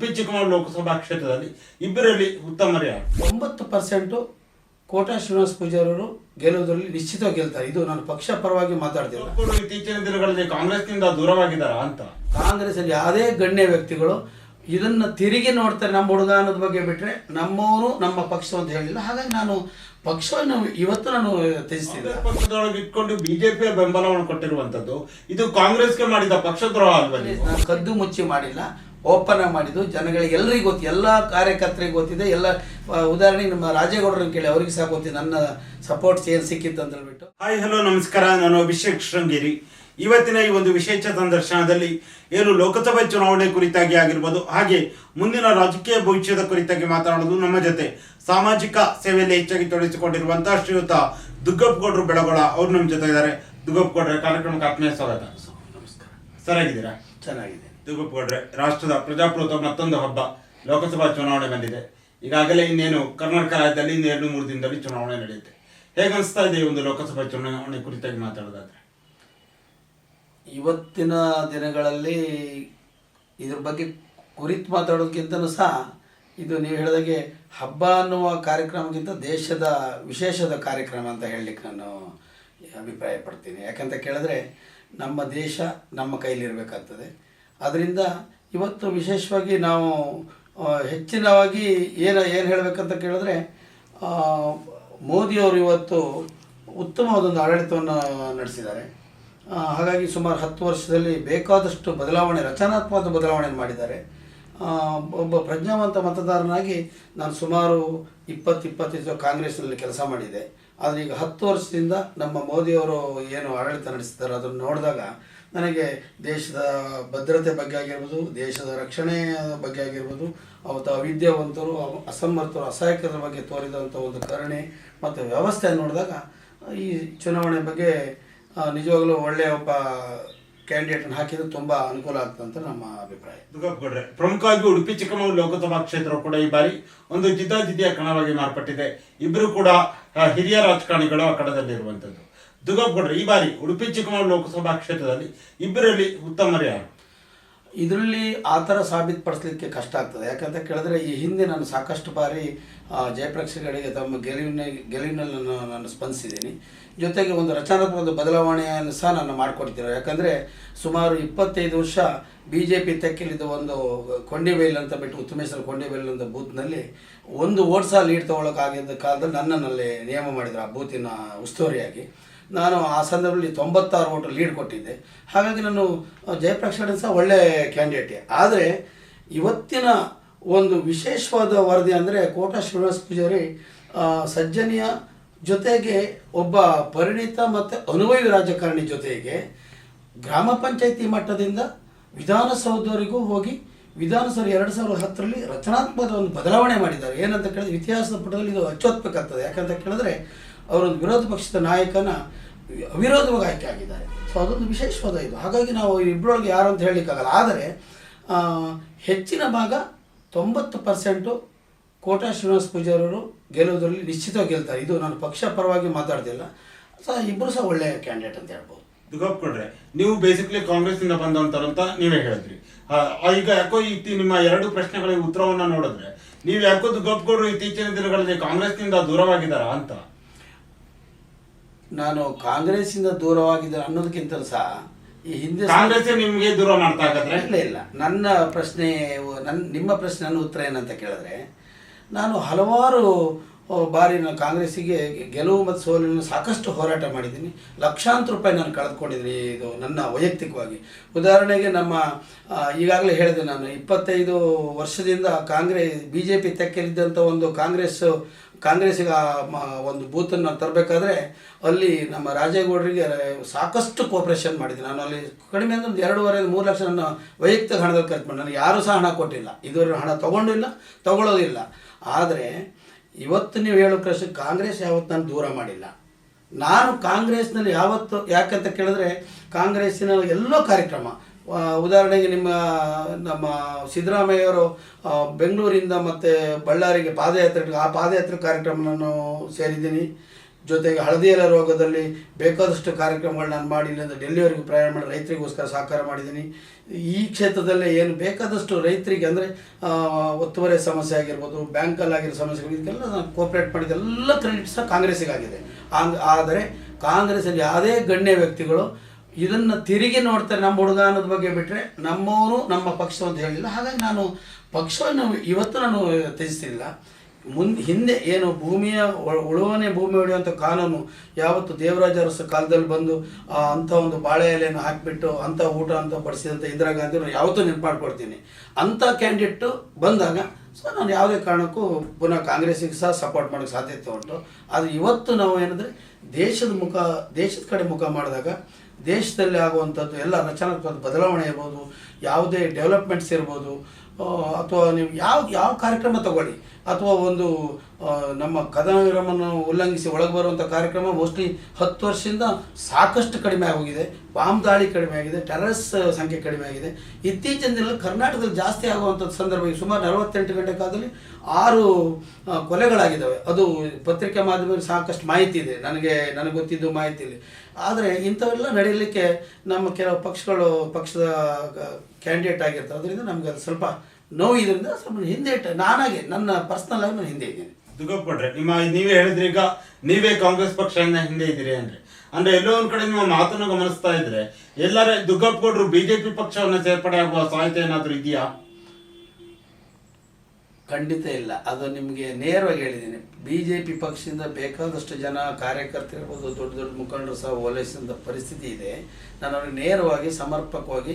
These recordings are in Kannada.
ಉಡುಪಿ ಚಿಕ್ಕಮಗಳೂರು ಲೋಕಸಭಾ ಕ್ಷೇತ್ರದಲ್ಲಿ ಇಬ್ಬರಲ್ಲಿ ಉತ್ತಮರು ಯಾರು ಒಂಬತ್ತು ಪರ್ಸೆಂಟು ಕೋಟಾ ಶ್ರೀನಿವಾಸ ಪೂಜಾರವರು ಗೆಲ್ಲುವುದರಲ್ಲಿ ನಿಶ್ಚಿತವಾಗಿ ಗೆಲ್ತಾರೆ. ಇದು ನಾನು ಪಕ್ಷ ಪರವಾಗಿ ಮಾತಾಡ್ತೀನಿ ಇತ್ತೀಚಿನ ದಿನಗಳಲ್ಲಿ ಕಾಂಗ್ರೆಸ್ನಿಂದ ದೂರವಾಗಿದ್ದಾರಾ ಅಂತ? ಕಾಂಗ್ರೆಸ್ಸಲ್ಲಿ ಯಾವುದೇ ಗಣ್ಯ ವ್ಯಕ್ತಿಗಳು ಇದನ್ನ ತಿರುಗಿ ನೋಡ್ತಾರೆ ನಮ್ಮ ಹುಡುಗ ಅನ್ನೋದ್ ಬಗ್ಗೆ ಬಿಟ್ರೆ ನಮ್ಮವರು ನಮ್ಮ ಪಕ್ಷ ಅಂತ ಹೇಳಿಲ್ಲ. ಹಾಗಾಗಿ ನಾನು ಪಕ್ಷವನ್ನು ಇವತ್ತು ನಾನು ಕಾಂಗ್ರೆಸ್ ಪಕ್ಷದೊಳಗೆ ಇಟ್ಕೊಂಡು ಬಿಜೆಪಿ ಬೆಂಬಲವನ್ನು ಕೊಟ್ಟಿರುವಂತದ್ದು ಇದು ಕಾಂಗ್ರೆಸ್ಗೆ ಮಾಡಿದ ಪಕ್ಷದ್ರೋಹ ಅಲ್ವಾ ನೀವು? ನಾನು ಕದ್ದು ಮುಚ್ಚಿ ಮಾಡಿಲ್ಲ. ಓಪನ್ ಆಗಿ ಮಾಡಿದ್ದು. ಜನಗಳಿಗೆ ಎಲ್ಲರಿಗೂ ಗೊತ್ತು ಎಲ್ಲ ಕಾರ್ಯಕರ್ತರಿಗೆ ಗೊತ್ತಿದೆ. ಎಲ್ಲ ಉದಾಹರಣೆಗೆ ನಮ್ಮ ರಾಜೇಗೌಡರನ್ನ ಕೇಳಿ ಅವರಿಗೆ ಸಹ ಗೊತ್ತಿದೆ. ನನ್ನ ಸಪೋರ್ಟ್ಸ್ ಏನು ಸಿಕ್ಕಿತ್ತು ಅಂತ ಹೇಳ್ಬಿಟ್ಟು. ಹಾಯ್ ಹಲೋ ನಮಸ್ಕಾರ. ನಾನು ಅಭಿಷೇಕ್ ಶೃಂಗೇರಿ. ಇವತ್ತಿನ ಈ ಒಂದು ವಿಶೇಷ ಸಂದರ್ಶನದಲ್ಲಿ ಏನು ಲೋಕಸಭೆ ಚುನಾವಣೆ ಕುರಿತಾಗಿ ಆಗಿರ್ಬೋದು ಹಾಗೆ ಮುಂದಿನ ರಾಜಕೀಯ ಭವಿಷ್ಯದ ಕುರಿತಾಗಿ ಮಾತನಾಡೋದು ನಮ್ಮ ಜೊತೆ. ಸಾಮಾಜಿಕ ಸೇವೆಯಲ್ಲಿ ಹೆಚ್ಚಾಗಿ ತೊಡಗಿಸಿಕೊಂಡಿರುವಂತಹ ಶ್ರೀಯುತ ದುಗ್ಗಪ್ಪಗೌಡರು ಬೆಳಗೊಳ ಅವ್ರು ನಮ್ಮ ಜೊತೆ ಇದ್ದಾರೆ. ದುಗ್ಗಪ್ಪಗೌಡ್ರೆ ಕಾರ್ಯಕ್ರಮಕ್ಕೆ ಆತ್ಮೀಯ ಸ್ವಾಗತ. ನಮಸ್ಕಾರ. ಸರಾಗಿದ್ದೀರಾ ಚೆನ್ನಾಗಿದೆ. ದುಗ್ಗಪ್ಪಗೌಡ್ರೆ ರಾಷ್ಟ್ರದ ಪ್ರಜಾಪ್ರಭುತ್ವ ಮತ್ತೊಂದು ಹಬ್ಬ, ಲೋಕಸಭಾ ಚುನಾವಣೆ ಬಂದಿದೆ. ಈಗಾಗಲೇ ಇನ್ನೇನು ಕರ್ನಾಟಕ ರಾಜ್ಯದಲ್ಲಿ ಇನ್ನು ಎರಡು, ಮೂರು ದಿನದಲ್ಲಿ ಚುನಾವಣೆ ನಡೆಯುತ್ತೆ. ಹೇಗೆ ಅನಿಸ್ತಾ ಇದೆ ಈ ಒಂದು ಲೋಕಸಭಾ ಚುನಾವಣೆ ಕುರಿತಾಗಿ ಮಾತಾಡೋದಾದ್ರೆ? ಇವತ್ತಿನ ದಿನಗಳಲ್ಲಿ ಇದ್ರ ಬಗ್ಗೆ ಕುರಿತು ಮಾತಾಡೋದಕ್ಕಿಂತನೂ ಸಹ ಇದು ನೀವು ಹೇಳಿದಾಗೆ ಹಬ್ಬ ಅನ್ನುವ ಕಾರ್ಯಕ್ರಮಕ್ಕಿಂತ ದೇಶದ ವಿಶೇಷದ ಕಾರ್ಯಕ್ರಮ ಅಂತ ಹೇಳಲಿಕ್ಕೆ ನಾನು ಅಭಿಪ್ರಾಯ ಪಡ್ತೀನಿ ಯಾಕಂತ ಕೇಳಿದ್ರೆ ನಮ್ಮ ದೇಶ ನಮ್ಮ ಕೈಲಿರಬೇಕಾಗ್ತದೆ. ಅದರಿಂದ ಇವತ್ತು ವಿಶೇಷವಾಗಿ ನಾವು ಹೆಚ್ಚಿನವಾಗಿ ಏನು ಏನು ಹೇಳಬೇಕಂತ ಕೇಳಿದ್ರೆ ಮೋದಿಯವರು ಇವತ್ತು ಉತ್ತಮವಾದೊಂದು ಆಡಳಿತವನ್ನು ನಡೆಸಿದ್ದಾರೆ. ಹಾಗಾಗಿ ಸುಮಾರು ಹತ್ತು ವರ್ಷದಲ್ಲಿ ಬೇಕಾದಷ್ಟು ಬದಲಾವಣೆ, ರಚನಾತ್ಮಕ ಬದಲಾವಣೆ ಮಾಡಿದ್ದಾರೆ. ಒಬ್ಬ ಪ್ರಜ್ಞಾವಂತ ಮತದಾರನಾಗಿ ನಾನು ಸುಮಾರು ಇಪ್ಪತ್ತು ಇಪ್ಪತ್ತೈದು ಕಾಂಗ್ರೆಸ್ನಲ್ಲಿ ಕೆಲಸ ಮಾಡಿದೆ ಆದರೆ ಈಗ ಹತ್ತು ವರ್ಷದಿಂದ ನಮ್ಮ ಮೋದಿಯವರು ಏನು ಆಡಳಿತ ನಡೆಸಿದ್ದಾರೆ ಅದನ್ನು ನೋಡಿದಾಗ ನನಗೆ ದೇಶದ ಭದ್ರತೆ ಬಗ್ಗೆ ಆಗಿರ್ಬೋದು, ದೇಶದ ರಕ್ಷಣೆಯ ಬಗ್ಗೆ ಆಗಿರ್ಬೋದು, ಅವತ್ತು ಅವಿದ್ಯಾವಂತರು ಅಸಮರ್ಥರು, ಅಸಹಾಯಕರ ಬಗ್ಗೆ ತೋರಿದಂಥ ಒಂದು ಕರುಣೆ ಮತ್ತು ವ್ಯವಸ್ಥೆ ನೋಡಿದಾಗ, ಈ ಚುನಾವಣೆ ಬಗ್ಗೆ ನಿಜವಾಗಲೂ ಒಳ್ಳೆಯ ಒಬ್ಬ ಕ್ಯಾಂಡಿಡೇಟ್ನ ಹಾಕಿದ್ರೆ ತುಂಬ ಅನುಕೂಲ ಆಗ್ತದೆ ಅಂತ ನಮ್ಮ ಅಭಿಪ್ರಾಯ. ದುಗ್ಗಪ್ಪಗೌಡ್ರೆ ಪ್ರಮುಖವಾಗಿ ಉಡುಪಿ, ಚಿಕ್ಕಮಗಳೂರು ಲೋಕಸಭಾ ಕ್ಷೇತ್ರ ಕೂಡ ಈ ಬಾರಿ ಒಂದು ಜಿದ್ದಾಜಿದ್ದಿಯ ಕಣವಾಗಿ ಮಾರ್ಪಟ್ಟಿದೆ. ಇಬ್ಬರು ಕೂಡ ಹಿರಿಯ ರಾಜಕಾರಣಿಗಳು ಆ ಕಣದಲ್ಲಿ ಇರುವಂತದ್ದು ಈ ಬಾರಿ ಉಡುಪಿ ಚಿಕ್ಕಮಗಳೂರು ಲೋಕಸಭಾ ಕ್ಷೇತ್ರದಲ್ಲಿ ಇಬ್ಬರಲ್ಲಿ ಉತ್ತಮರು ಯಾರು ಇದರಲ್ಲಿ ಆ ಥರ ಸಾಬೀತುಪಡಿಸ್ಲಿಕ್ಕೆ ಕಷ್ಟ ಆಗ್ತದೆ. ಯಾಕಂತ ಕೇಳಿದ್ರೆ ಈ ಹಿಂದೆ ನಾನು ಸಾಕಷ್ಟು ಬಾರಿ ಆ, ಜಯಪ್ರಕಾಶ್ಗಳಿಗೆ ತಮ್ಮ ಗೆಲುವಿನ ಗೆಲುವಿನಲ್ಲಿ ನಾನು ನಾನು ಸ್ಪಂದಿಸಿದ್ದೀನಿ. ಜೊತೆಗೆ ಒಂದು ರಚನಾತ್ಮಕ ಬದಲಾವಣೆಯನ್ನು ಸಹ ನಾನು ಮಾಡಿಕೊಡ್ತಿರೋ ಯಾಕಂದರೆ ಸುಮಾರು ಇಪ್ಪತ್ತೈದು ವರ್ಷ ಬಿ ಜೆ ಪಿ ತೆಕ್ಕಿಲಿದ್ದ ಒಂದು ಕೊಂಡಿಬೈಲ್ ಅಂತ ಬಿಟ್ಟು ಉತ್ತಮೇಶ್ವರ ಕೊಂಡಿಬೈಲ್ ಅಂತ ಬೂತ್ನಲ್ಲಿ ಒಂದು ಓಟ್ ಸಹ ಲೀಡ್ ತೊಗೊಳಕ್ಕಾಗಿದ್ದ ಕಾಲದಲ್ಲಿ ನನ್ನನ್ನಲ್ಲಿ ನಿಯಮ ಮಾಡಿದ್ರು ಆ ಬೂತಿನ ಉಸ್ತುವಾರಿಯಾಗಿ. ನಾನು ಆ ಸಂದರ್ಭದಲ್ಲಿ ತೊಂಬತ್ತಾರು ಓಟು ಲೀಡ್ ಕೊಟ್ಟಿದ್ದೆ. ಹಾಗಾಗಿ ನಾನು ಜಯಪ್ರಕಾಶ್ ರೆಡ್ಡಿ ಸಹ ಒಳ್ಳೆ ಕ್ಯಾಂಡಿಡೇಟೇ ಆದರೆ ಇವತ್ತಿನ ಒಂದು ವಿಶೇಷವಾದ ವರದಿ ಅಂದರೆ ಕೋಟಾ ಶ್ರೀನಿವಾಸ ಪೂಜಾರಿ ಸಜ್ಜನಿಯ ಜೊತೆಗೆ ಒಬ್ಬ ಪರಿಣಿತ ಮತ್ತು ಅನುಭವಿ ರಾಜಕಾರಣಿ ಜೊತೆಗೆ ಗ್ರಾಮ ಪಂಚಾಯಿತಿ ಮಟ್ಟದಿಂದ ವಿಧಾನಸೌಧವರೆಗೂ ಹೋಗಿ ವಿಧಾನಸೌಧ ಎರಡು ಸಾವಿರದ ಹತ್ತರಲ್ಲಿ ರಚನಾತ್ಮಕ ಒಂದು ಬದಲಾವಣೆ ಮಾಡಿದ್ದಾರೆ. ಏನಂತ ಕೇಳಿದ್ರೆ ಇತಿಹಾಸದ ಪುಟದಲ್ಲಿ ಇದು ಅಚ್ಚೊತ್ತಬೇಕಾಗ್ತದೆ ಯಾಕಂತ ಕೇಳಿದ್ರೆ ಅವರೊಂದು ವಿರೋಧ ಪಕ್ಷದ ನಾಯಕನ ಅವಿರೋಧವಾಗಿ ಆಯ್ಕೆ ಆಗಿದ್ದಾರೆ. ಸೊ ಅದೊಂದು ವಿಶೇಷವಾದ ಇದು. ಹಾಗಾಗಿ ನಾವು ಇಬ್ಬರೊಳಗೆ ಯಾರು ಅಂತ ಹೇಳಲಿಕ್ಕಾಗಲ್ಲ. ಆದರೆ ಹೆಚ್ಚಿನ ಭಾಗ ತೊಂಬತ್ತು ಪರ್ಸೆಂಟು ಕೋಟಾ ಶ್ರೀನಿವಾಸ ಪೂಜಾರವರು ಗೆಲ್ಲುವುದರಲ್ಲಿ ನಿಶ್ಚಿತವಾಗಿ ಗೆಲ್ತಾರೆ. ಇದು ನಾನು ಪಕ್ಷ ಪರವಾಗಿ ಮಾತಾಡ್ತಿಲ್ಲ ಸೊ ಇಬ್ಬರು ಸಹ ಒಳ್ಳೆಯ ಕ್ಯಾಂಡಿಡೇಟ್ ಅಂತ ಹೇಳ್ಬೋದು. ಕೊಡ್ರೆ ನೀವು ಬೇಸಿಕ್ಲಿ ಕಾಂಗ್ರೆಸ್ನಿಂದ ಬಂದಂತರು ಅಂತ ನೀವೇ ಹೇಳಿದ್ರಿ. ಈಗ ಯಾಕೋ ಇತ್ತಿ ನಿಮ್ಮ ಎರಡು ಪ್ರಶ್ನೆಗಳಿಗೆ ಉತ್ತರವನ್ನು ನೋಡಿದ್ರೆ, ನೀವು ಯಾಕೋ ದುಗ್ಗಪ್ಪಗೌಡರು ಇತ್ತೀಚಿನ ದಿನಗಳಲ್ಲಿ ಕಾಂಗ್ರೆಸ್ನಿಂದ ದೂರವಾಗಿದ್ದಾರಾ ಅಂತ? ನಾನು ಕಾಂಗ್ರೆಸ್ಸಿಂದ ದೂರವಾಗಿದ್ದ ಅನ್ನೋದಕ್ಕಿಂತ ಸಹ ಈ ಹಿಂದೆ ಕಾಂಗ್ರೆಸ್ ನಿಮಗೆ ದೂರ ಮಾಡ್ತಾ ಹಾಗಾದ್ರೆ ಇಲ್ಲ ಇಲ್ಲ. ನನ್ನ ಪ್ರಶ್ನೆ ನನ್ನ ನಿಮ್ಮ ಪ್ರಶ್ನೆ ನನ್ನ ಉತ್ತರ ಏನಂತ ಕೇಳಿದ್ರೆ ನಾನು ಹಲವಾರು ಬಾರಿ ನಾನು ಕಾಂಗ್ರೆಸ್ಸಿಗೆ ಗೆಲುವು ಮತ್ತು ಸೋಲಿನ ಸಾಕಷ್ಟು ಹೋರಾಟ ಮಾಡಿದ್ದೀನಿ. ಲಕ್ಷಾಂತರ ರೂಪಾಯಿ ನಾನು ಕಳೆದುಕೊಂಡಿದ್ದೀನಿ ಇದು ನನ್ನ ವೈಯಕ್ತಿಕವಾಗಿ. ಉದಾಹರಣೆಗೆ ನಮ್ಮ ಈಗಾಗಲೇ ಹೇಳಿದೆ ನಾನು ಇಪ್ಪತ್ತೈದು ವರ್ಷದಿಂದ ಕಾಂಗ್ರೆಸ್ ಬಿ ಜೆ ಪಿ ತೆಕ್ಕಲಿದ್ದಂಥ ಒಂದು ಕಾಂಗ್ರೆಸ್ ಕಾಂಗ್ರೆಸ್ಸಿಗೆ ಒಂದು ಬೂತನ್ನು ತರಬೇಕಾದ್ರೆ ಅಲ್ಲಿ ನಮ್ಮ ರಾಜೇಗೌಡರಿಗೆ ಸಾಕಷ್ಟು ಕೋಪ್ರೇಷನ್ ಮಾಡಿದ್ದೀನಿ ನಾನು ಅಲ್ಲಿ ಕಡಿಮೆ ಅಂದ್ರೆ ಒಂದು ಎರಡೂವರೆ ಮೂರು ಲಕ್ಷ ನನ್ನ ವೈಯಕ್ತಿಕ ಹಣದಲ್ಲಿ ಖರ್ಚು ಮಾಡಿ. ನನಗೆ ಯಾರೂ ಸಹ ಹಣ ಕೊಟ್ಟಿಲ್ಲ. ಇದುವರೆಗೂ ಹಣ ತಗೊಂಡಿಲ್ಲ, ತಗೊಳ್ಳೋದಿಲ್ಲ. ಆದರೆ ಇವತ್ತು ನೀವು ಹೇಳೋ ಪ್ರಶ್ನೆ, ಕಾಂಗ್ರೆಸ್ ಯಾವತ್ತು ನಾನು ದೂರ ಮಾಡಿಲ್ಲ. ನಾನು ಕಾಂಗ್ರೆಸ್ನಲ್ಲಿ ಯಾವತ್ತು, ಯಾಕಂತ ಕೇಳಿದ್ರೆ ಕಾಂಗ್ರೆಸ್ಸಿನ ಎಲ್ಲೋ ಕಾರ್ಯಕ್ರಮ ಉದಾಹರಣೆಗೆ ನಿಮ್ಮ, ನಮ್ಮ ಸಿದ್ದರಾಮಯ್ಯವರು ಬೆಂಗಳೂರಿಂದ ಮತ್ತು ಬಳ್ಳಾರಿಗೆ ಪಾದಯಾತ್ರೆ, ಆ ಪಾದಯಾತ್ರೆ ಕಾರ್ಯಕ್ರಮ ನಾನು ಸೇರಿದ್ದೀನಿ. ಜೊತೆಗೆ ಹಳದಿ ಎಲೆ ರೋಗದಲ್ಲಿ ಬೇಕಾದಷ್ಟು ಕಾರ್ಯಕ್ರಮಗಳು ನಾನು ಮಾಡಿ ಇಲ್ಲಿಂದ ಡೆಲ್ಲಿವರೆಗೂ ಪ್ರಯಾಣ ಮಾಡಿ, ರೈತರಿಗೋಸ್ಕರ ಸಹಕಾರ ಮಾಡಿದ್ದೀನಿ. ಈ ಕ್ಷೇತ್ರದಲ್ಲೇ ಏನು ಬೇಕಾದಷ್ಟು ರೈತರಿಗೆ ಅಂದರೆ ಒತ್ತುವರಿ ಸಮಸ್ಯೆ ಆಗಿರ್ಬೋದು ಬ್ಯಾಂಕಲ್ಲಾಗಿರೋ ಸಮಸ್ಯೆಗಳು, ಇದಕ್ಕೆಲ್ಲ ನಾನು ಕೋಪ್ರೇಟ್ ಮಾಡಿದ ಎಲ್ಲ ಕ್ರೆಡಿಟ್ ಸಹ ಕಾಂಗ್ರೆಸ್ಸಿಗಾಗಿದೆ. ಆದರೆ ಕಾಂಗ್ರೆಸ್ಸಲ್ಲಿ ಯಾವುದೇ ಗಣ್ಯ ವ್ಯಕ್ತಿಗಳು ಇದನ್ನು ತಿರುಗಿ ನೋಡ್ತಾರೆ ನಮ್ಮ ಹುಡುಗ ಅನ್ನೋದ್ ಬಗ್ಗೆ ಬಿಟ್ಟರೆ ನಮ್ಮವರು ನಮ್ಮ ಪಕ್ಷ ಅಂತ ಹೇಳಿಲ್ಲ. ಹಾಗಾಗಿ ನಾನು ಪಕ್ಷವನ್ನು ಇವತ್ತು ನಾನು ತ್ಯಜಿಸ್ತಿಲ್ಲ. ಮುಂದೆ ಹಿಂದೆ ಏನು ಭೂಮಿಯ ಉಳುವನೆ ಭೂಮಿ ಹೊಡೆಯುವಂಥ ಕಾನೂನು ಯಾವತ್ತು ದೇವರಾಜ ಅರಸ ಕಾಲದಲ್ಲಿ ಬಂದು ಅಂಥ ಒಂದು ಬಾಳೆ ಎಲೆಯನ್ನು ಹಾಕಿಬಿಟ್ಟು ಅಂಥ ಊಟ ಅಂತ ಬಡಿಸಿದಂಥ ಇಂದಿರಾ ನಾನು ಯಾವತ್ತೂ ನೆನಪು ಮಾಡ್ಕೊಡ್ತೀನಿ ಅಂಥ ಕ್ಯಾಂಡಿಡೇಟು ಬಂದಾಗ ಸೊ ನಾನು ಯಾವುದೇ ಕಾರಣಕ್ಕೂ ಪುನಃ ಕಾಂಗ್ರೆಸ್ಸಿಗೆ ಸಹ ಸಪೋರ್ಟ್ ಮಾಡೋಕ್ಕೆ ಸಾಧ್ಯತೆ ಉಂಟು. ಆದರೆ ಇವತ್ತು ನಾವು ಏನಂದರೆ ದೇಶದ ಮುಖ, ದೇಶದ ಕಡೆ ಮುಖ ಮಾಡಿದಾಗ ದೇಶದಲ್ಲಿ ಆಗುವಂಥದ್ದು ಎಲ್ಲ ರಚನಾತ್ಮಕ ಬದಲಾವಣೆ ಇರ್ಬೋದು ಯಾವುದೇ ಡೆವಲಪ್ಮೆಂಟ್ಸ್ ಇರ್ಬೋದು ಅಥವಾ ನೀವು ಯಾವ ಯಾವ ಕಾರ್ಯಕ್ರಮ ತಗೊಳ್ಳಿ. ಅಥವಾ ಒಂದು ನಮ್ಮ ಕದನ ವಿರಾಮವನ್ನು ಉಲ್ಲಂಘಿಸಿ ಒಳಗೆ ಬರುವಂಥ ಕಾರ್ಯಕ್ರಮ ಮೋಸ್ಟ್ಲಿ ಹತ್ತು ವರ್ಷದಿಂದ ಸಾಕಷ್ಟು ಕಡಿಮೆ ಆಗೋಗಿದೆ. ಬಾಂಬ್ ದಾಳಿ ಕಡಿಮೆ ಆಗಿದೆ, ಟೆರರಿಸ್ ಸಂಖ್ಯೆ ಕಡಿಮೆ ಆಗಿದೆ. ಇತ್ತೀಚಿನ ದಿನದಲ್ಲಿ ಕರ್ನಾಟಕದಲ್ಲಿ ಜಾಸ್ತಿ ಆಗುವಂಥ ಸಂದರ್ಭ ಸುಮಾರು ನಲವತ್ತೆಂಟು ಗಂಟೆ ಕಾಲದಲ್ಲಿ ಆರು ಕೊಲೆಗಳಾಗಿದ್ದಾವೆ. ಅದು ಪತ್ರಿಕಾ ಮಾಧ್ಯಮದಲ್ಲಿ ಸಾಕಷ್ಟು ಮಾಹಿತಿ ಇದೆ. ನನಗೆ ನನಗೆ ಗೊತ್ತಿದ್ದು ಮಾಹಿತಿ ಇದೆ ಆದರೆ ಇಂಥವೆಲ್ಲ ನಡೆಯಲಿಕ್ಕೆ ನಮ್ಮ ಕೆಲವು ಪಕ್ಷಗಳು, ಪಕ್ಷದ ಕ್ಯಾಂಡಿಡೇಟ್ ಆಗಿರ್ತಾರೆ ಅದರಿಂದ ನಮ್ಗೆ ಅದು ಸ್ವಲ್ಪ ನೋವು ಇದರಿಂದ ಸ್ವಲ್ಪ ಹಿಂದೆ ಇಟ್ಟ ನಾನಾಗೆ ನನ್ನ ಪರ್ಸ್ನಲ್ ಆಗಿ ನಾನು ಹಿಂದೆ ಇದ್ದೀನಿ. ದುಃಖಪಟ್ರೆ ನಿಮ್ಮ ನೀವೇ ಹೇಳಿದ್ರಿ ಈಗ ನೀವೇ ಕಾಂಗ್ರೆಸ್ ಪಕ್ಷದಿಂದ ಹಿಂದೆ ಇದ್ದೀರಿ ಅಂದ್ರೆ. ಅಂದ್ರೆ ಎಲ್ಲೋ ಒಂದ್ ಕಡೆ ನಿಮ್ಮ ಮಾತನ್ನು ಗಮನಿಸ್ತಾ ಇದ್ರೆ ಎಲ್ಲರ ದುಗ್ಗಪ್ಪಗೌಡರು ಬಿಜೆಪಿ ಪಕ್ಷವನ್ನ ಸೇರ್ಪಡೆ ಆಗುವ ಸಾಧ್ಯತೆ ಏನಾದ್ರೂ ಇದೆಯಾ? ಖಂಡಿತ ಇಲ್ಲ. ಅದು ನಿಮಗೆ ನೇರವಾಗಿ ಹೇಳಿದ್ದೀನಿ. ಬಿ ಜೆ ಪಿ ಪಕ್ಷದಿಂದ ಬೇಕಾದಷ್ಟು ಜನ ಕಾರ್ಯಕರ್ತರಿರ್ಬೋದು ದೊಡ್ಡ ದೊಡ್ಡ ಮುಖಂಡರು ಸಹ ಓಲೈಸಿದ ಪರಿಸ್ಥಿತಿ ಇದೆ. ನಾನು ಅವ್ರಿಗೆ ನೇರವಾಗಿ ಸಮರ್ಪಕವಾಗಿ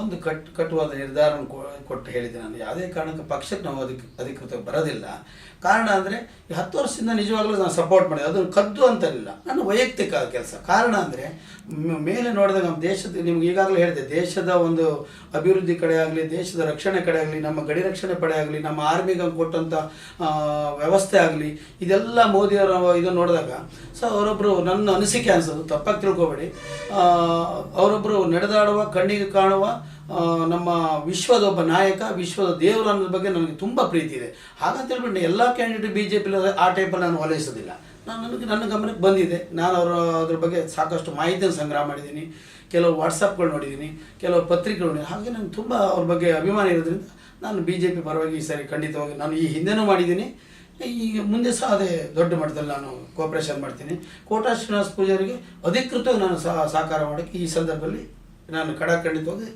ಒಂದು ಕಟ್ ಕಟ್ಟುವಾದ ನಿರ್ಧಾರವನ್ನು ಕೊಟ್ಟು ಹೇಳಿದೆ ನಾನು. ಯಾವುದೇ ಕಾರಣಕ್ಕೆ ಪಕ್ಷಕ್ಕೆ ನಾವು ಅಧಿಕ ಅಧಿಕೃತ ಬರೋದಿಲ್ಲ. ಕಾರಣ ಅಂದರೆ, ಈ ಹತ್ತು ವರ್ಷದಿಂದ ನಿಜವಾಗ್ಲೂ ನಾನು ಸಪೋರ್ಟ್ ಮಾಡಿದೆ. ಅದನ್ನು ಕದ್ದು ಅಂತಲಿಲ್ಲ ನನ್ನ ವೈಯಕ್ತಿಕ ಕೆಲಸ. ಕಾರಣ ಅಂದರೆ ಮೇಲೆ ನೋಡಿದಾಗ ನಮ್ಮ ದೇಶದ, ನಿಮ್ಗೆ ಈಗಾಗಲೇ ಹೇಳಿದೆ, ದೇಶದ ಒಂದು ಅಭಿವೃದ್ಧಿ ಕಡೆ ಆಗಲಿ, ದೇಶದ ರಕ್ಷಣೆ ಕಡೆ ಆಗಲಿ, ನಮ್ಮ ಗಡಿ ರಕ್ಷಣೆ ಪಡೆ ಆಗಲಿ ನಮ್ಮ ಆರ್ಮಿಗೆ ಕೊಟ್ಟಂಥ ವ್ಯವಸ್ಥೆ ಆಗಲಿ, ಇದೆಲ್ಲ ಮೋದಿಯವರ ಇದು ನೋಡಿದಾಗ, ಸೊ ಅವರೊಬ್ಬರು ನನ್ನ ಅನಿಸಿಕೆ ಅನಿಸೋದು, ತಪ್ಪಾಗಿ ತಿಳ್ಕೊಬೇಡಿ. ಅವರೊಬ್ಬರು ನಡೆದಾಡುವ, ಕಣ್ಣಿಗೆ ಕಾಣುವ ನಮ್ಮ ವಿಶ್ವದ ಒಬ್ಬ ನಾಯಕ, ವಿಶ್ವದ ದೇವರು ಅನ್ನೋದ್ರ ಬಗ್ಗೆ ನನಗೆ ತುಂಬ ಪ್ರೀತಿ ಇದೆ. ಹಾಗಂತ ಹೇಳ್ಬಿಟ್ಟು ಎಲ್ಲ ಕ್ಯಾಂಡಿಡೇಟ್ ಬಿ ಜೆ ಪಿ ಆ ಟೈಪಲ್ಲಿ ನಾನು ಒಲೈಸೋದಿಲ್ಲ. ನಾನು ನನಗೆ, ನನ್ನ ಗಮನಕ್ಕೆ ಬಂದಿದೆ. ನಾನು ಅವರ, ಅದ್ರ ಬಗ್ಗೆ ಸಾಕಷ್ಟು ಮಾಹಿತಿಯನ್ನು ಸಂಗ್ರಹ ಮಾಡಿದ್ದೀನಿ. ಕೆಲವು ವಾಟ್ಸಪ್ಗಳು ನೋಡಿದ್ದೀನಿ. ಕೆಲವು ಪತ್ರಿಕೆಗಳು ಹಾಗೆ ನನಗೆ ತುಂಬ ಅವ್ರ ಬಗ್ಗೆ ಅಭಿಮಾನ ಇರೋದ್ರಿಂದ ನಾನು ಬಿ ಜೆ ಪಿ ಪರವಾಗಿ ಈ ಸರಿ ಖಂಡಿತವಾಗಿ ನಾನು ಈ ಹಿಂದೆನೂ ಮಾಡಿದ್ದೀನಿ. ಈಗ ಮುಂದೆ ಸಹ ಅದೇ ದೊಡ್ಡ ಮಟ್ಟದಲ್ಲಿ ನಾನು ಕೋಪರೇಷನ್ ಮಾಡ್ತೀನಿ. ಕೋಟಾ ಶ್ರೀನಿವಾಸ ಪೂಜಾರಿಗೆ ಅಧಿಕೃತವಾಗಿ ನಾನು ಸಹ ಸಹಕಾರ ಮಾಡೋಕ್ಕೆ ಈ ಸಂದರ್ಭದಲ್ಲಿ ನಾನು ಖಡಾಖಂಡಿತವಾಗಿ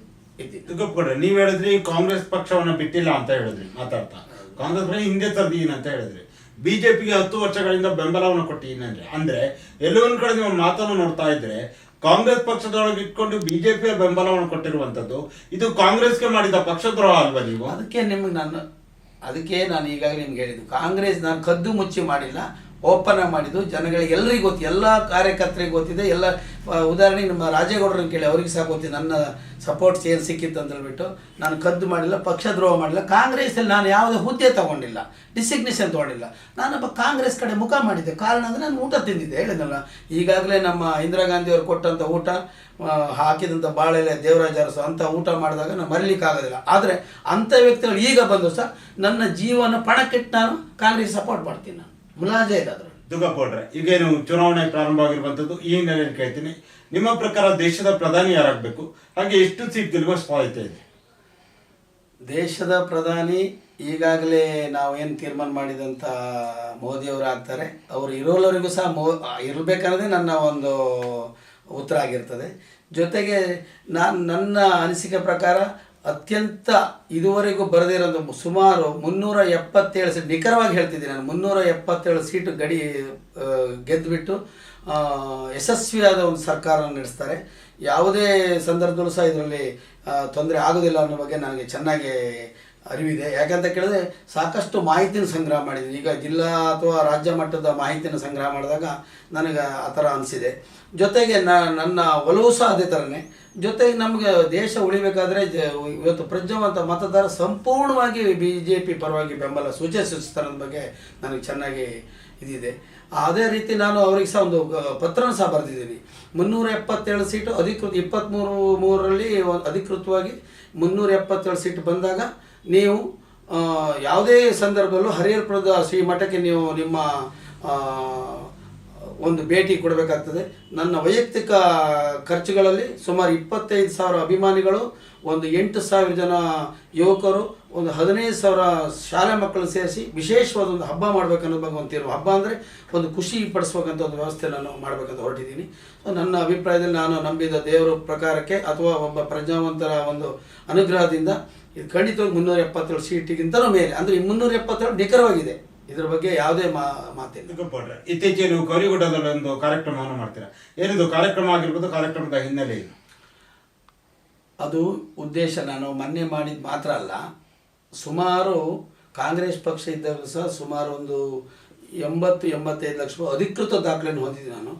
ಇದ್ದೀನಿ. ದುಗ್ಗಪ್ಪಗೌಡ್ರೆ ನೀವು ಹೇಳಿದ್ರಿ ಕಾಂಗ್ರೆಸ್ ಪಕ್ಷವನ್ನು ಬಿಟ್ಟಿಲ್ಲ ಅಂತ ಹೇಳಿದ್ರಿ, ಮಾತಾಡ್ತಾ. ಕಾಂಗ್ರೆಸ್ ಪಕ್ಷ ಹಿಂದೆ ತರ್ದೀನಿ ಅಂತ ಹೇಳಿದ್ರಿ. ಬಿಜೆಪಿಗೆ ಹತ್ತು ವರ್ಷಗಳಿಂದ ಬೆಂಬಲವನ್ನು ಕೊಟ್ಟಿದ್ದೀನಿ ಅಂದ್ರೆ ಅಂದ್ರೆ ಎಲ್ಲವನ್ನ ಕಡೆ ನೀವು ಮಾತನ್ನು ನೋಡ್ತಾ ಇದ್ರೆ ಕಾಂಗ್ರೆಸ್ ಪಕ್ಷದೊಳಗೆ ಇಟ್ಕೊಂಡು ಬಿಜೆಪಿ ಬೆಂಬಲವನ್ನು ಕೊಟ್ಟಿರುವಂತದ್ದು, ಇದು ಕಾಂಗ್ರೆಸ್ಗೆ ಮಾಡಿದ ಪಕ್ಷದ್ರೋಹ ಅಲ್ವಾ ನೀವು? ಅದಕ್ಕೆ ನಿಮ್ಗೆ ನಾನು, ಅದಕ್ಕೆ ನಾನು ಈಗಾಗಲೇ ನಿಮ್ಗೆ ಹೇಳಿದ್ದು ಕಾಂಗ್ರೆಸ್ ನಾನು ಕದ್ದು ಮುಚ್ಚಿ ಮಾಡಿಲ್ಲ ಓಪನ್ ಮಾಡಿದ್ದು. ಜನಗಳಿಗೆ ಎಲ್ಲರಿಗೂ ಗೊತ್ತು, ಎಲ್ಲ ಕಾರ್ಯಕರ್ತರಿಗೆ ಗೊತ್ತಿದೆ. ಎಲ್ಲ ಉದಾಹರಣೆಗೆ ನಮ್ಮ ರಾಜೇಗೌಡರನ್ನು ಕೇಳಿ, ಅವ್ರಿಗೆ ಸಹ ಗೊತ್ತಿದೆ. ನನ್ನ ಸಪೋರ್ಟ್ಸ್ ಏನು ಸಿಕ್ಕಿತ್ತು ಅಂತ ಹೇಳ್ಬಿಟ್ಟು, ನಾನು ಕದ್ದು ಮಾಡಿಲ್ಲ ಪಕ್ಷದ್ರೋಹ ಮಾಡಿಲ್ಲ. ಕಾಂಗ್ರೆಸ್ಸಲ್ಲಿ ನಾನು ಯಾವುದೇ ಹುದ್ದೆ ತಗೊಂಡಿಲ್ಲ ಡಿಸಿಗ್ನೇಷನ್ ತೊಗೊಂಡಿಲ್ಲ. ನಾನೊಬ್ಬ ಕಾಂಗ್ರೆಸ್ ಕಡೆ ಮುಖ ಮಾಡಿದ್ದೆ. ಕಾರಣ ಅಂದರೆ ನಾನು ಊಟ ತಿಂದಿದ್ದೆ. ಹೇಳಿದ್ನಲ್ಲ, ಈಗಾಗಲೇ ನಮ್ಮ ಇಂದಿರಾ ಗಾಂಧಿ ಅವರು ಕೊಟ್ಟಂಥ ಊಟ ಹಾಕಿದಂಥ ಬಾಳೆಲೆ ದೇವರಾಜ ಅರಸು ಅಂಥ ಊಟ ಮಾಡಿದಾಗ ನಾನು ಮರಿಲಿಕ್ಕಾಗೋದಿಲ್ಲ ಆದರೆ ಅಂಥ ವ್ಯಕ್ತಿಗಳು ಈಗ ಬಂದು ಸಹ ನನ್ನ ಜೀವನ ಪಣಕ್ಕಿಟ್ಟು ನಾನು ಕಾಂಗ್ರೆಸ್ ಸಪೋರ್ಟ್ ಮಾಡ್ತೀನಿ ನಾನು. ಮುಲಾಜೆ ಇಲ್ಲ ಅದರಲ್ಲಿ. ಈಗೇನು ಚುನಾವಣೆ ಪ್ರಾರಂಭ ಆಗಿರುವಂತದ್ದು ಈ ಹಿನ್ನೆಲೆಯಲ್ಲಿ ಕೇಳ್ತೀನಿ. ನಿಮ್ಮ ಪ್ರಕಾರ ದೇಶದ ಪ್ರಧಾನಿ ಯಾರಾಗಬೇಕು? ಹಾಗೆ ಎಷ್ಟು ಸೀಟ್ ಗೆಲ್ಲುವ ಸಾಧ್ಯತೆ ಇದೆ? ದೇಶದ ಪ್ರಧಾನಿ ಈಗಾಗಲೇ ನಾವೇನು ತೀರ್ಮಾನ ಮಾಡಿದಂಥ ಮೋದಿಯವರು ಆಗ್ತಾರೆ. ಅವರು ಇರೋಲ್ಲವರಿಗೂ ಸಹ ಮೋ ಇರಬೇಕನ್ನೋದೇ ನನ್ನ ಒಂದು ಉತ್ತರ ಆಗಿರ್ತದೆ. ಜೊತೆಗೆ ನಾನು ನನ್ನ ಅನಿಸಿಕೆ ಪ್ರಕಾರ ಅತ್ಯಂತ ಇದುವರೆಗೂ ಬರೆದಿರೋದು ಸುಮಾರು ಮುನ್ನೂರ ಎಪ್ಪತ್ತೇಳು ಸೀಟ್ ನಿಖರವಾಗಿ ಹೇಳ್ತಿದ್ದೀನಿ ನಾನು. ಮುನ್ನೂರ ಎಪ್ಪತ್ತೇಳು ಸೀಟು ಗಡಿ ಗೆದ್ದುಬಿಟ್ಟು ಯಶಸ್ವಿಯಾದ ಒಂದು ಸರ್ಕಾರ ನಡೆಸ್ತಾರೆ. ಯಾವುದೇ ಸಂದರ್ಭದಲ್ಲೂ ಸಹ ಇದರಲ್ಲಿ ತೊಂದರೆ ಆಗೋದಿಲ್ಲ ಅನ್ನೋ ಬಗ್ಗೆ ನನಗೆ ಚೆನ್ನಾಗಿ ಅರಿವಿದೆ. ಯಾಕಂತ ಕೇಳಿದ್ರೆ ಸಾಕಷ್ಟು ಮಾಹಿತಿನ ಸಂಗ್ರಹ ಮಾಡಿದ್ದೀನಿ. ಈಗ ಜಿಲ್ಲಾ ಅಥವಾ ರಾಜ್ಯ ಮಟ್ಟದ ಮಾಹಿತಿನ ಸಂಗ್ರಹ ಮಾಡಿದಾಗ ನನಗೆ ಆ ಥರ ಅನಿಸಿದೆ. ಜೊತೆಗೆ ನನ್ನ ಒಲವು ಸಹ ಅದೇ ಥರನೇ ಜೊತೆಗೆ ನಮಗೆ ದೇಶ ಉಳಿಬೇಕಾದ್ರೆ ಇವತ್ತು ಪ್ರಜ್ಞಾವಂತ ಮತದಾರ ಸಂಪೂರ್ಣವಾಗಿ ಬಿ ಜೆ ಪಿ ಪರವಾಗಿ ಬೆಂಬಲ ಸೂಚಿಸ್ತಾರೆ ಬಗ್ಗೆ ನನಗೆ ಚೆನ್ನಾಗಿ ಇದಿದೆ. ಅದೇ ರೀತಿ ನಾನು ಅವ್ರಿಗೆ ಸಹ ಒಂದು ಪತ್ರನ ಸಹ ಬರೆದಿದ್ದೀನಿ. ಮುನ್ನೂರ ಎಪ್ಪತ್ತೇಳು ಸೀಟು ಅಧಿಕೃತ ಇಪ್ಪತ್ತ್ಮೂರು ಮೂರರಲ್ಲಿ ಅಧಿಕೃತವಾಗಿ ಮುನ್ನೂರ ಎಪ್ಪತ್ತೇಳು ಸೀಟ್ ಬಂದಾಗ ನೀವು ಯಾವುದೇ ಸಂದರ್ಭದಲ್ಲೂ ಹರಿಹರಪುರದ ಶ್ರೀ ಮಠಕ್ಕೆ ನೀವು ನಿಮ್ಮ ಒಂದು ಭೇಟಿ ಕೊಡಬೇಕಾಗ್ತದೆ. ನನ್ನ ವೈಯಕ್ತಿಕ ಖರ್ಚುಗಳಲ್ಲಿ ಸುಮಾರು ಇಪ್ಪತ್ತೈದು ಸಾವಿರ ಅಭಿಮಾನಿಗಳು, ಒಂದು ಎಂಟು ಸಾವಿರ ಜನ ಯುವಕರು, ಒಂದು ಹದಿನೈದು ಸಾವಿರ ಶಾಲೆ ಮಕ್ಕಳು ಸೇರಿಸಿ ವಿಶೇಷವಾದ ಒಂದು ಹಬ್ಬ ಮಾಡಬೇಕನ್ನೋ ಬಗ್ಗೆ ಒಂದು ಹಬ್ಬ ಅಂದರೆ ಒಂದು ಖುಷಿ ಪಡಿಸ್ಬೇಕಂತ ಒಂದು ವ್ಯವಸ್ಥೆ ನಾನು ಮಾಡಬೇಕಂತ ಹೊರಟಿದ್ದೀನಿ. ಸೊ ನನ್ನ ಅಭಿಪ್ರಾಯದಲ್ಲಿ ನಾನು ನಂಬಿದ ದೇವರ ಪ್ರಕಾರಕ್ಕೆ ಅಥವಾ ಒಬ್ಬ ಪ್ರಜಾವಂತರ ಒಂದು ಅನುಗ್ರಹದಿಂದ ಇದು ಖಂಡಿತವಾಗಿ ಮುನ್ನೂರ ಎಪ್ಪತ್ತೇಳು ಸೀಟಿಗಿಂತಲೂ ಮೇಲೆ. ಅಂದರೆ ಈ ಮುನ್ನೂರ ಎಪ್ಪತ್ತೇಳು ನಿಖರವಾಗಿದೆ. ಇದರ ಬಗ್ಗೆ ಯಾವುದೇ ಮಾ ಮಾತಿಲ್ಲ. ದುಗ್ಗಪ್ಪವ್ರೆ, ಇತ್ತೀಚೆಗೆ ನೀವು ಗೌರಿಗುಡ್ಡದಲ್ಲಿ ಒಂದು ಕಾರ್ಯಕ್ರಮವನ್ನು ಮಾಡ್ತೀರಾ? ಏನಿದು ಕಾರ್ಯಕ್ರಮ ಆಗಿರ್ಬೋದು ಕಾರ್ಯಕ್ರಮದ ಹಿನ್ನೆಲೆ ಏನು? ಅದು ಉದ್ದೇಶ ನಾನು ಮೊನ್ನೆ ಮಾಡಿದ ಮಾತ್ರ ಅಲ್ಲ. ಸುಮಾರು ಕಾಂಗ್ರೆಸ್ ಪಕ್ಷ ಇದ್ದಾಗ ಸಹ ಸುಮಾರು ಒಂದು ಎಂಬತ್ತು ಎಂಬತ್ತೈದು ಲಕ್ಷ ರೂಪಾಯಿ ಅಧಿಕೃತ ದಾಖಲೆಯನ್ನು ಹೊಂದಿದ್ದೆ ನಾನು.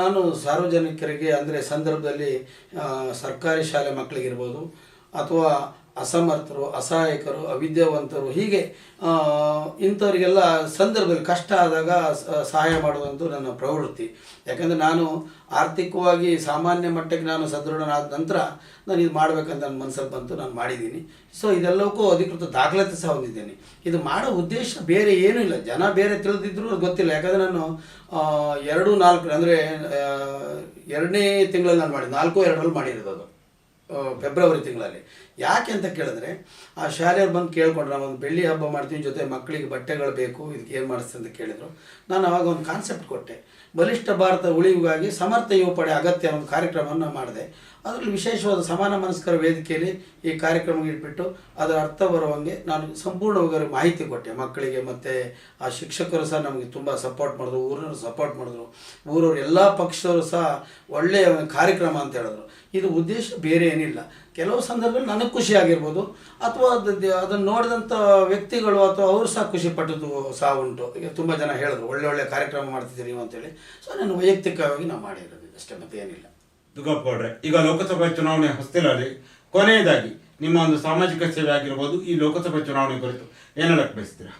ನಾನು ಸಾರ್ವಜನಿಕರಿಗೆ ಅಂದರೆ ಸಂದರ್ಭದಲ್ಲಿ ಸರ್ಕಾರಿ ಶಾಲೆ ಮಕ್ಕಳಿಗಿರ್ಬೋದು ಅಥವಾ ಅಸಮರ್ಥರು, ಅಸಹಾಯಕರು, ಅವಿದ್ಯಾವಂತರು ಹೀಗೆ ಇಂಥವರಿಗೆಲ್ಲ ಸಂದರ್ಭದಲ್ಲಿ ಕಷ್ಟ ಆದಾಗ ಸಹಾಯ ಮಾಡುವಂಥ ನನ್ನ ಪ್ರವೃತ್ತಿ. ಯಾಕಂದರೆ ನಾನು ಆರ್ಥಿಕವಾಗಿ ಸಾಮಾನ್ಯ ಮಟ್ಟಕ್ಕೆ ನಾನು ಸದೃಢನಾದ ನಂತರ ನಾನು ಇದು ಮಾಡಬೇಕಂತ ನನ್ನ ಮನಸ್ಸಲ್ಲಿ ಬಂತು, ನಾನು ಮಾಡಿದ್ದೀನಿ. ಸೊ ಇದೆಲ್ಲಕ್ಕೂ ಅಧಿಕೃತ ದಾಖಲಾತಿ ಸಹ ಹೊಂದಿದ್ದೇನೆ. ಇದು ಮಾಡೋ ಉದ್ದೇಶ ಬೇರೆ ಏನೂ ಇಲ್ಲ. ಜನ ಬೇರೆ ತಿಳಿದಿದ್ರು ಗೊತ್ತಿಲ್ಲ. ಯಾಕಂದರೆ ನಾನು ಎರಡು ನಾಲ್ಕು, ಅಂದರೆ ಎರಡನೇ ತಿಂಗಳಲ್ಲಿ ನಾನು ಮಾಡಿದ್ದು, ನಾಲ್ಕು ಎರಡರಲ್ಲಿ ಮಾಡಿರೋದು ಅದು. ಫೆಬ್ರವರಿ ತಿಂಗಳಲ್ಲಿ. ಯಾಕೆ ಅಂತ ಕೇಳಿದ್ರೆ, ಆ ಶಾಲೆಯವ್ರು ಬಂದು ಕೇಳ್ಕೊಂಡ್ರು ನಾವು ಒಂದು ಬೆಳ್ಳಿ ಹಬ್ಬ ಮಾಡ್ತೀವಿ ಜೊತೆ ಮಕ್ಕಳಿಗೆ ಬಟ್ಟೆಗಳು ಬೇಕು, ಇದಕ್ಕೆ ಏನು ಮಾಡಿಸ್ತೀನಿ ಅಂತ ಕೇಳಿದರು. ನಾನು ಅವಾಗ ಒಂದು ಕಾನ್ಸೆಪ್ಟ್ ಕೊಟ್ಟೆ. ಬಲಿಷ್ಠ ಭಾರತ ಉಳಿವಿಗಾಗಿ ಸಮರ್ಥ ಯುವ ಪಡೆ ಅಗತ್ಯ ಒಂದು ಕಾರ್ಯಕ್ರಮವನ್ನು ಮಾಡಿದೆ. ಅದರಲ್ಲಿ ವಿಶೇಷವಾದ ಸಮಾನ ಮನಸ್ಕರ ವೇದಿಕೆಯಲ್ಲಿ ಈ ಕಾರ್ಯಕ್ರಮ ಇಟ್ಬಿಟ್ಟು ಅದರ ಅರ್ಥ ಬರುವಂಗೆ ನಾನು ಸಂಪೂರ್ಣವಾಗಿ ಮಾಹಿತಿ ಕೊಟ್ಟೆ. ಮಕ್ಕಳಿಗೆ ಮತ್ತು ಆ ಶಿಕ್ಷಕರು ಸಹ ನಮಗೆ ತುಂಬ ಸಪೋರ್ಟ್ ಮಾಡಿದ್ರು ಊರವರು ಸಪೋರ್ಟ್ ಮಾಡಿದ್ರು. ಊರವ್ರು ಎಲ್ಲ ಪಕ್ಷದವರು ಸಹ ಒಳ್ಳೆಯ ಕಾರ್ಯಕ್ರಮ ಅಂತ ಹೇಳಿದ್ರು. ಇದು ಉದ್ದೇಶ ಬೇರೆ ಏನಿಲ್ಲ. ಕೆಲವು ಸಂದರ್ಭದಲ್ಲಿ ನನಗೆ ಖುಷಿ ಆಗಿರ್ಬೋದು, ಅಥವಾ ಅದನ್ನು ನೋಡಿದಂಥ ವ್ಯಕ್ತಿಗಳು ಅಥವಾ ಅವರು ಸಹ ಖುಷಿ ಪಟ್ಟದ್ದು ಸಹ ಉಂಟು. ಈಗ ತುಂಬ ಜನ ಹೇಳಿದ್ರು, ಒಳ್ಳೆ ಒಳ್ಳೆ ಕಾರ್ಯಕ್ರಮ ಮಾಡ್ತಿದ್ದೀರಿ ನೀವು ಅಂತೇಳಿ. ಸೊ ನಾನು ವೈಯಕ್ತಿಕವಾಗಿ ನಾವು ಮಾಡಿರೋದು. ಅಷ್ಟೇ ಮತ್ತೆ ಏನಿಲ್ಲ ದುಗ್ಗಪ್ಪವ್ರೆ ಈಗ ಲೋಕಸಭಾ ಚುನಾವಣೆ ಹೊಸ್ತಿಲಲ್ಲಿ ಕೊನೆಯದಾಗಿ ನಿಮ್ಮ ಒಂದು ಸಾಮಾಜಿಕ ಸೇವೆ ಆಗಿರ್ಬೋದು ಈ ಲೋಕಸಭಾ ಚುನಾವಣೆ ಕುರಿತು ಏನು ಹೇಳಕ್ ಬಯಸ್ತೀರಾ?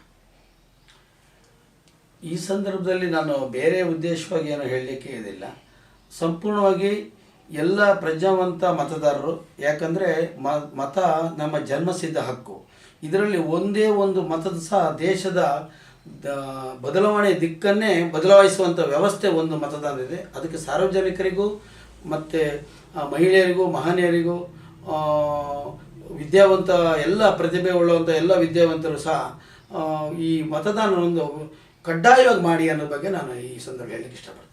ಈ ಸಂದರ್ಭದಲ್ಲಿ ನಾನು ಬೇರೆ ಉದ್ದೇಶವಾಗಿ ಏನು ಹೇಳಲಿಕ್ಕೆ ಇದಿಲ್ಲ. ಸಂಪೂರ್ಣವಾಗಿ ಎಲ್ಲ ಪ್ರಜಾವಂತ ಮತದಾರರು, ಯಾಕಂದರೆ ಮತ ನಮ್ಮ ಜನ್ಮಸಿದ್ಧ ಹಕ್ಕು. ಇದರಲ್ಲಿ ಒಂದೇ ಒಂದು ಮತದ ಸಹ ದೇಶದ ಬದಲಾವಣೆ ದಿಕ್ಕನ್ನೇ ಬದಲಾಯಿಸುವಂಥ ವ್ಯವಸ್ಥೆ ಒಂದು ಮತದಾನ ಇದೆ ಅದಕ್ಕೆ ಸಾರ್ವಜನಿಕರಿಗೂ ಮತ್ತು ಮಹಿಳೆಯರಿಗೂ, ಮಹನೀಯರಿಗೂ ವಿದ್ಯಾವಂತ ಎಲ್ಲ ಪ್ರತಿಭೆ ಉಳ್ಳುವಂಥ ಎಲ್ಲ ವಿದ್ಯಾವಂತರು ಸಹ ಈ ಮತದಾನವನ್ನು ಕಡ್ಡಾಯವಾಗಿ ಮಾಡಿ ಅನ್ನೋ ಬಗ್ಗೆ ನಾನು ಈ ಸಂದರ್ಭ ಹೇಳಲಿಕ್ಕೆ ಇಷ್ಟಪಡ್ತೀನಿ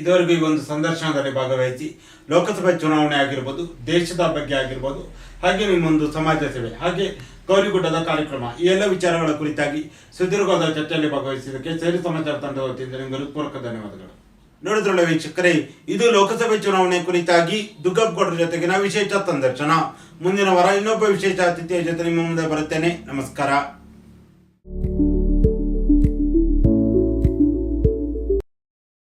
ಇದುವರೆಗೂ ಈ ಒಂದು ಸಂದರ್ಶನದಲ್ಲಿ ಭಾಗವಹಿಸಿ ಲೋಕಸಭೆ ಚುನಾವಣೆ ಆಗಿರ್ಬೋದು, ದೇಶದ ಬಗ್ಗೆ ಆಗಿರ್ಬೋದು, ಹಾಗೆ ನಿಮ್ಮೊಂದು ಸಮಾಜ ಸೇವೆ, ಹಾಗೆ ಗೌರಿಗುಡ್ಡದ ಕಾರ್ಯಕ್ರಮ, ಈ ಎಲ್ಲ ವಿಚಾರಗಳ ಕುರಿತಾಗಿ ಸುದೀರ್ಘವಾದ ಚರ್ಚೆಯಲ್ಲಿ ಭಾಗವಹಿಸಿದ್ದಕ್ಕೆ ಸೇರಿ ಸಮಾಚಾರ ತಂಡದ ವತಿಯಿಂದ ನಿಮಗೆ ಹೃತ್ಪೂರ್ವಕ ಧನ್ಯವಾದಗಳು. ನೋಡಿದ್ರಲ್ಲ ವೀಕ್ಷಕರೇ, ಇದು ಲೋಕಸಭೆ ಚುನಾವಣೆ ಕುರಿತಾಗಿ ದುಗ್ಗಪ್ಪಗೌಡರ ಜೊತೆಗಿನ ವಿಶೇಷ ಸಂದರ್ಶನ ಮುಂದಿನ ವಾರ ಇನ್ನೊಬ್ಬ ವಿಶೇಷ ಅತಿಥಿಯ ಜೊತೆ ನಿಮ್ಮ ಮುಂದೆ ಬರುತ್ತೇನೆ. ನಮಸ್ಕಾರ.